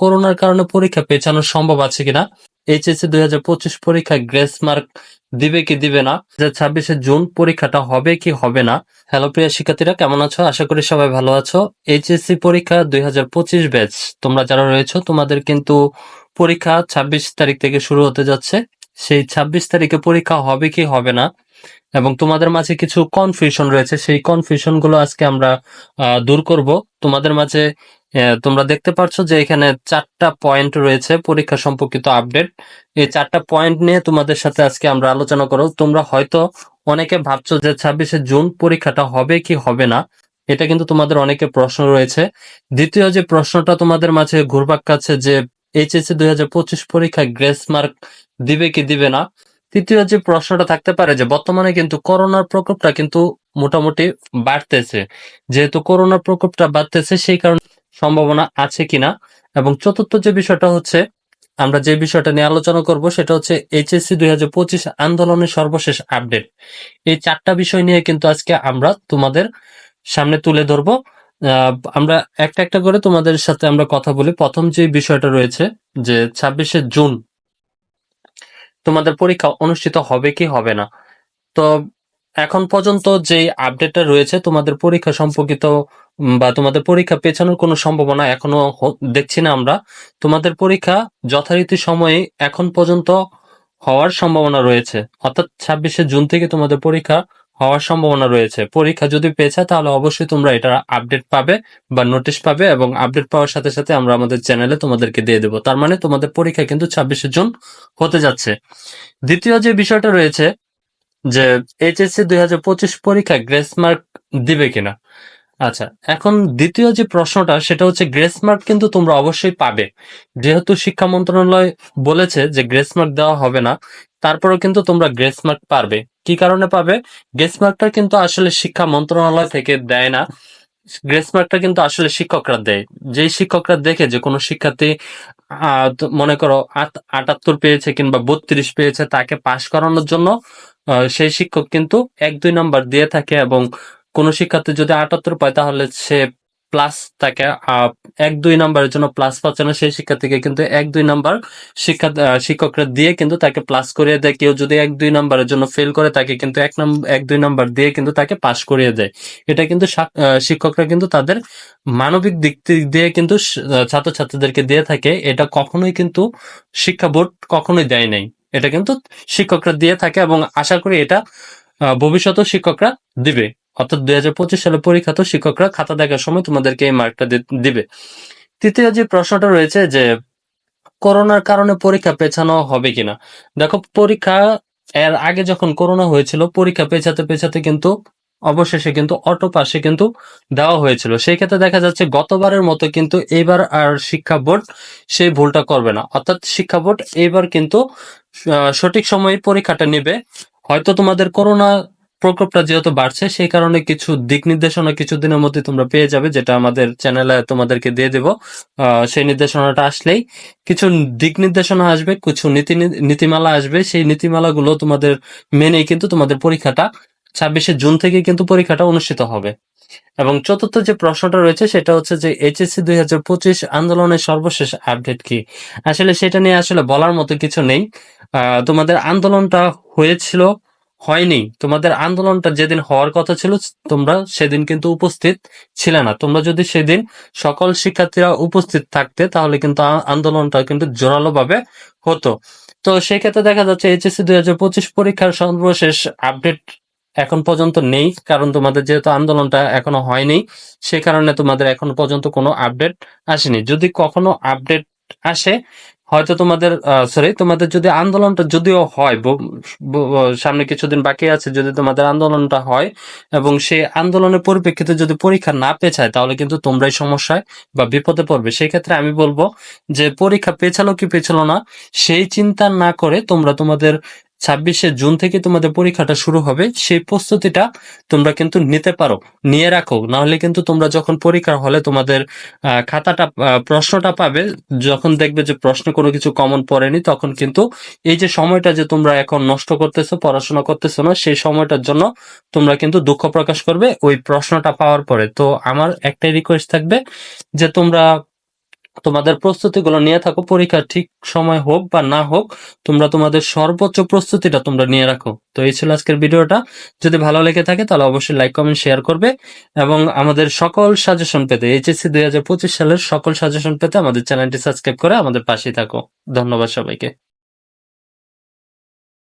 করোনার কারণে পরীক্ষা পেছানো সম্ভব আছে কিনা? এইচএসসি দুই হাজার পঁচিশ পরীক্ষা গ্রেস মার্ক দিবে কি দিবে না? ছাব্বিশে জুন পরীক্ষাটা হবে কি হবে না? হ্যালো প্রিয় শিক্ষার্থীরা, কেমন আছো? আশা করি সবাই ভালো আছো। এইচএসসি পরীক্ষা দুই হাজার পঁচিশ ব্যাচ, তোমরা যারা রয়েছো, তোমাদের কিন্তু পরীক্ষা ছাব্বিশ তারিখ থেকে শুরু হতে যাচ্ছে। সেই ছাব্বিশ তারিখে পরীক্ষা হবে কি হবে না? এবং তোমাদের মাঝে কিছু কনফিউশন রয়েছে। সেই কনফিউশনগুলো আজকে আমরা দূর করব। তোমাদের মাঝে তোমরা দেখতে পাচ্ছ যে এখানে চারটা পয়েন্ট রয়েছে পরীক্ষা সম্পর্কিত আপডেট এই চারটা পয়েন্ট নিয়ে তোমাদের সাথে আজকে আমরা আলোচনা করব। তোমরা হয়তো অনেকে ভাবছ যে ছাব্বিশে জুন পরীক্ষাটা হবে কি হবে না? এটা কিন্তু তোমাদের অনেকে প্রশ্ন রয়েছে। দ্বিতীয় যে প্রশ্নটা তোমাদের মাঝে ঘুরপাক কাছে যে, এইচএসসি দুই হাজার পঁচিশ পরীক্ষায় গ্রেস মার্ক দিবে কি দিবে না। তৃতীয় যে প্রশ্নটা থাকতে পারে যে, বর্তমানে কিন্তু করোনার প্রকোপটা কিন্তু মোটামুটি বাড়তেছে। যেহেতু করোনার প্রকোপটা বাড়তেছে, সেই কারণে সম্ভাবনা আছে কিনা। এবং চতুর্থ যে বিষয়টা হচ্ছে, আমরা যে বিষয়টা নিয়ে আলোচনা করব, সেটা হচ্ছে এইচএসসি দুই হাজার পঁচিশ আন্দোলনের সর্বশেষ আপডেট। এই চারটা বিষয় নিয়ে কিন্তু আজকে আমরা তোমাদের সামনে তুলে ধরবো। আমরা একটা একটা করে তোমাদের সাথে আমরা কথা বলি। প্রথম যে বিষয়টা রয়েছে, যে ছাব্বিশে জুন তোমাদের পরীক্ষা অনুষ্ঠিত হবে কি হবে না? তো এখন পর্যন্ত যে আপডেটটা রয়েছে, তোমাদের পরীক্ষা সম্পর্কিত বা তোমাদের পরীক্ষা পেছানোর কোনো সম্ভাবনা এখনও দেখছি না আমরা। তোমাদের পরীক্ষা যথারীতি সময়ে এখন পর্যন্ত হওয়ার সম্ভাবনা রয়েছে। অর্থাৎ ছাব্বিশে জুন থেকে তোমাদের পরীক্ষা হওয়ার সম্ভাবনা রয়েছে। পরীক্ষা যদি পেয়েছে, তাহলে অবশ্যই তোমরা এটা আপডেট পাবে বা নোটিশ পাবে এবং আপডেট পাওয়ার সাথে সাথে আমরা আমাদের চ্যানেলে তোমাদেরকে দিয়ে দেবো। তার মানে তোমাদের পরীক্ষা কিন্তু ছাব্বিশে জুন হতে যাচ্ছে। দ্বিতীয় যে বিষয়টা রয়েছে যে, এইচএসসি দুই হাজার পঁচিশ পরীক্ষা গ্রেস মার্ক দিবে কিনা? আচ্ছা এখন দ্বিতীয় যে প্রশ্নটা, সেটা হচ্ছে গ্রেস মার্ক কিন্তু তোমরা অবশ্যই পাবে। যেহেতু শিক্ষা মন্ত্রণালয় বলেছে যে গ্রেস মার্ক দেওয়া হবে না, তারপরেও কিন্তু তোমরা গ্রেস মার্ক পারবে। কি কারণে পাবে? গ্রেস মার্কটা কিন্তু আসলে শিক্ষা মন্ত্রণালয় থেকে দেয় না। গ্রেস মার্কটা কিন্তু আসলে শিক্ষকরা দেয়। যেই শিক্ষকরা দেখে যে কোনো শিক্ষার্থী মনে করো আট- আটাত্তর পেয়েছে কিংবা বত্রিশ পেয়েছে, তাকে পাশ করানোর জন্য সেই শিক্ষক কিন্তু এক, দুই নাম্বার দিয়ে থাকে এবং কোনো শিক্ষার্থী যদি আটাত্তর পায়, তাহলে সে প্লাস তাকে এক দুই নাম্বারের জন্য প্লাস পাচ্ছে না, সেই শিক্ষার্থীকে কিন্তু এক দুই নাম্বার শিক্ষা শিক্ষকরা দিয়ে কিন্তু তাকে প্লাস করিয়ে দেয়। কেউ যদি এক দুই নাম্বারের জন্য ফেল করে, তাকে কিন্তু এক নাম্বার এক দুই নাম্বার দিয়ে কিন্তু তাকে পাস করিয়ে দেয়। এটা কিন্তু শিক্ষকরা কিন্তু তাদের মানবিক দিক দিয়ে কিন্তু ছাত্রছাত্রীদেরকে দিয়ে থাকে। এটা কখনোই কিন্তু শিক্ষা বোর্ড কখনোই দেয় নাই। এটা কিন্তু শিক্ষকরা দিয়ে থাকে এবং আশা করি এটা ভবিষ্যতেও শিক্ষকরা দিবে। অর্থাৎ দুই হাজার পঁচিশ সালে পরীক্ষাতেও শিক্ষকরা খাতা দেখার সময় তোমাদেরকে এই মার্কটা দিবে। তৃতীয় যে প্রশ্নটা রয়েছে যে, করোনার কারণে পরীক্ষা পেছানো হবে কিনা? দেখো, পরীক্ষা এর আগে যখন করোনা হয়েছিল, পরীক্ষা পেছাতে পেছাতে কিন্তু অবশেষে কিন্তু অটো পাশে কিন্তু দেওয়া হয়েছিল। সেই ক্ষেত্রে দেখা যাচ্ছে গতবারের মতো কিন্তু এবার আর শিক্ষা বোর্ড সেই ভুলটা করবে না। অর্থাৎ শিক্ষা বোর্ড এবার কিন্তু সঠিক সময়ে পরীক্ষাটা নেবে। হয়তো তোমাদের করোনা প্রকোপটা যেহেতু বাড়ছে, সেই কারণে কিছু দিক নির্দেশনা কিছুদিনের মধ্যে তোমরা পেয়ে যাবে, যেটা আমাদের চ্যানেলে তোমাদেরকে দিয়ে দেবো। সেই নির্দেশনাটা আসলেই কিছু দিক নির্দেশনা আসবে, কিছু নীতি নীতিমালা আসবে। সেই নীতিমালাগুলো তোমাদের মেনেই কিন্তু তোমাদের পরীক্ষাটা, ছাব্বিশে জুন থেকে কিন্তু পরীক্ষাটা অনুষ্ঠিত হবে। এবং চতুর্থ যে প্রশ্নটা রয়েছে, সেটা হচ্ছে যে এইচএসসি দুই হাজার পঁচিশ আন্দোলনের সর্বশেষ আপডেট কি? আসলে সেটা নিয়ে আসলে বলার মতো কিছু নেই। তোমাদের আন্দোলনটা হয়েছিল হয়নি। তোমাদের আন্দোলনটা যেদিন হওয়ার কথা ছিল, তোমরা সেদিন কিন্তু উপস্থিত ছিলে না। তোমরা যদি সেদিন সকল শিক্ষার্থীরা উপস্থিত থাকতে, তাহলে কিন্তু আন্দোলনটা কিন্তু জোরালো ভাবে হতো। তো সেক্ষেত্রে দেখা যাচ্ছে এইচএসসি দুই হাজার পঁচিশ পরীক্ষার সর্বশেষ আপডেট এখন পর্যন্ত নেই, কারণ তোমাদের যেহেতু আন্দোলনটা এখনও হয়নি, সে কারণে তোমাদের এখন পর্যন্ত কোনো আপডেট আসেনি। যদি কখনো আপডেট আসে হয়তো তোমাদের সরি তোমাদের যদি আন্দোলনটা যদিও হয় সামনে কিছুদিন বাকি আছে, যদি তোমাদের আন্দোলনটা হয় এবং সেই আন্দোলনের পরিপ্রেক্ষিতে যদি পরীক্ষা না পেছায়, তাহলে কিন্তু তোমরাই সমস্যায় বা বিপদে পড়বে। সেই ক্ষেত্রে আমি বলব যে, পরীক্ষা পেছালো কি পেছালো না, সেই চিন্তা না করে তোমরা তোমাদের ছাব্বিশে জুন থেকে তোমাদের পরীক্ষাটা শুরু হবে, সেই প্রস্তুতিটা তোমরা কিন্তু নিতে পারো, নিয়ে রাখো। নাহলে কিন্তু তোমরা যখন পরীক্ষার হলে তোমাদের খাতাটা প্রশ্নটা পাবে, যখন দেখবে যে প্রশ্ন কোনো কিছু কমন পড়েনি, তখন কিন্তু এই যে সময়টা যে তোমরা এখন নষ্ট করতেছো, পড়াশোনা করতেছো না, সেই সময়টার জন্য তোমরা কিন্তু দুঃখ প্রকাশ করবে ওই প্রশ্নটা পাওয়ার পরে। তো আমার একটাই রিকোয়েস্ট থাকবে যে তোমরা তোমাদের প্রস্তুতিগুলো নিয়ে থাকো, পরীক্ষা ঠিক সময় হোক বা না হোক, তোমরা তোমাদের সর্বোচ্চ প্রস্তুতিটা তোমরা নিয়ে রাখো। তো এই ছিল আজকের ভিডিওটা। যদি ভালো লেগে থাকে তাহলে অবশ্যই লাইক কমেন্ট শেয়ার করবে এবং আমাদের সকল সাজেশন পেতে এইচএসসি দুই হাজার পঁচিশ সালের সকল সাজেশন পেতে আমাদের চ্যানেলটি সাবস্ক্রাইব করে আমাদের পাশেই থাকো। ধন্যবাদ সবাইকে।